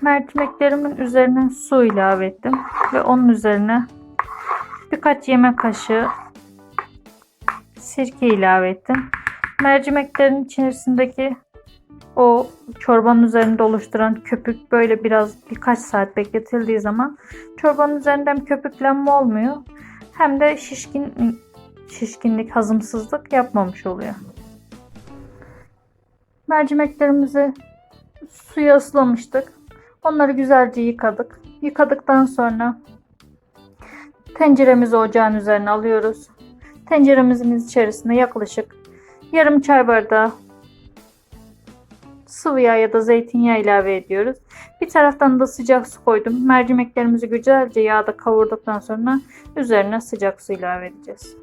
Mercimeklerimin üzerine su ilave ettim ve onun üzerine birkaç yemek kaşığı sirke ilave ettim. Mercimeklerin içerisindeki o çorbanın üzerinde oluşturan köpük böyle biraz birkaç saat bekletildiği zaman çorbanın üzerinde hem köpüklenme olmuyor hem de şişkin şişkinlik, hazımsızlık yapmamış oluyor. Mercimeklerimizi suya ıslamıştık. Onları güzelce yıkadık. Yıkadıktan sonra tenceremizi ocağın üzerine alıyoruz. Tenceremizin içerisine yaklaşık yarım çay bardağı sıvı yağ ya da zeytinyağı ilave ediyoruz. Bir taraftan da sıcak su koydum. Mercimeklerimizi güzelce yağda kavurduktan sonra üzerine sıcak su ilave edeceğiz.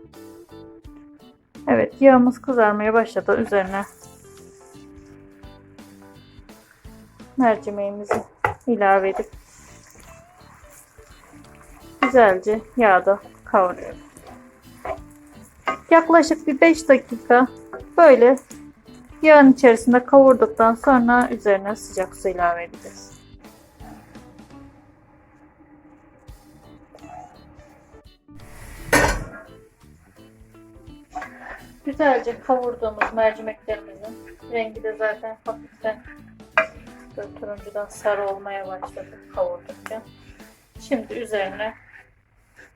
Evet yağımız kızarmaya başladı. Üzerine mercimeğimizi ilave edip güzelce yağda kavuruyorum. Yaklaşık bir 5 dakika böyle yağın içerisinde kavurduktan sonra üzerine sıcak su ilave edeceğiz. Güzelce kavurduğumuz mercimeklerimizin rengi de zaten hafiften böyle turuncudan sarı olmaya başladı kavurdukça. Şimdi üzerine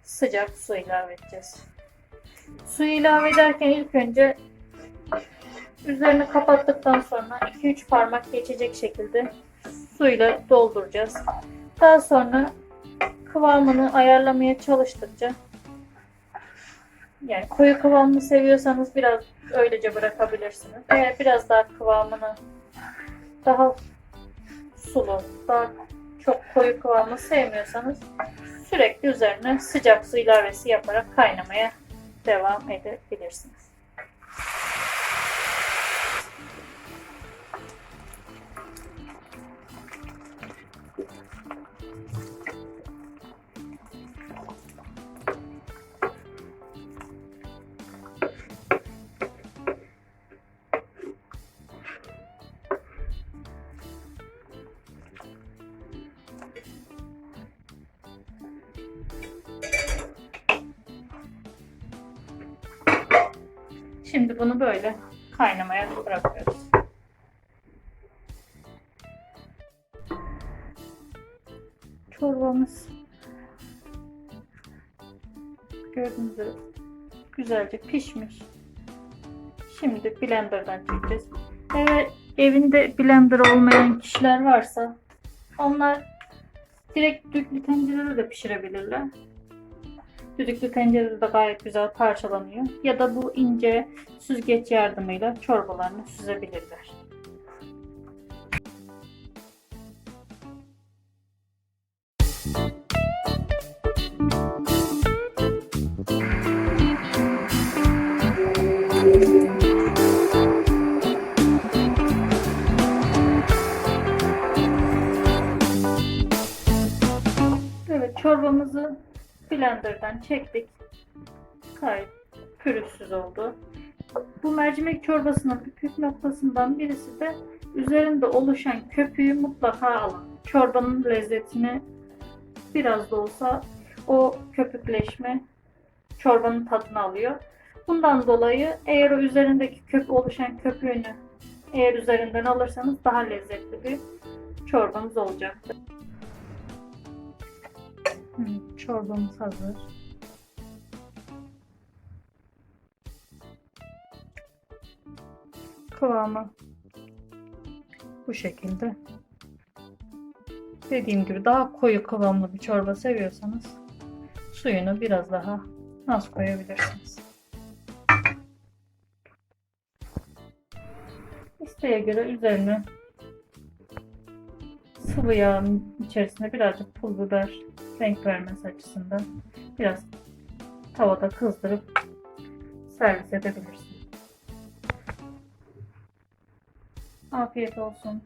sıcak su ilave edeceğiz. Suyu ilave ederken ilk önce üzerini kapattıktan sonra 2-3 parmak geçecek şekilde suyla dolduracağız. Daha sonra kıvamını ayarlamaya çalıştıkça yani koyu kıvamını seviyorsanız biraz öylece bırakabilirsiniz. Eğer biraz daha kıvamını daha sulu, daha çok koyu kıvamı sevmiyorsanız sürekli üzerine sıcak su ilavesi yaparak kaynamaya devam edebilirsiniz. Şimdi bunu böyle kaynamaya bırakıyoruz. Çorbamız gördüğünüz üzere güzelce pişmiş. Şimdi blenderdan çekeceğiz. Eğer evinde blender olmayan kişiler varsa onlar direkt düdüklü tencerede de pişirebilirler. Düdüklü tencerede de gayet güzel parçalanıyor. Ya da bu ince süzgeç yardımıyla çorbalarını süzebilirler. Evet çorbamızı blenderdan çektik. Gayet pürüzsüz oldu. Bu mercimek çorbasının püf noktasından birisi de üzerinde oluşan köpüğü mutlaka alın. Çorbanın lezzetini biraz da olsa o köpükleşme çorbanın tadını alıyor. Bundan dolayı eğer o üzerindeki köpük oluşan köpüğünü eğer üzerinden alırsanız daha lezzetli bir çorbanız olacaktır. Çorbamız hazır. Kıvamı bu şekilde. Dediğim gibi daha koyu kıvamlı bir çorba seviyorsanız suyunu biraz daha az koyabilirsiniz. İsteğe göre üzerine sıvı yağın içerisine birazcık pul biber renk vermesi açısından biraz tavada kızdırıp servis edebilirsiniz. Afiyet olsun.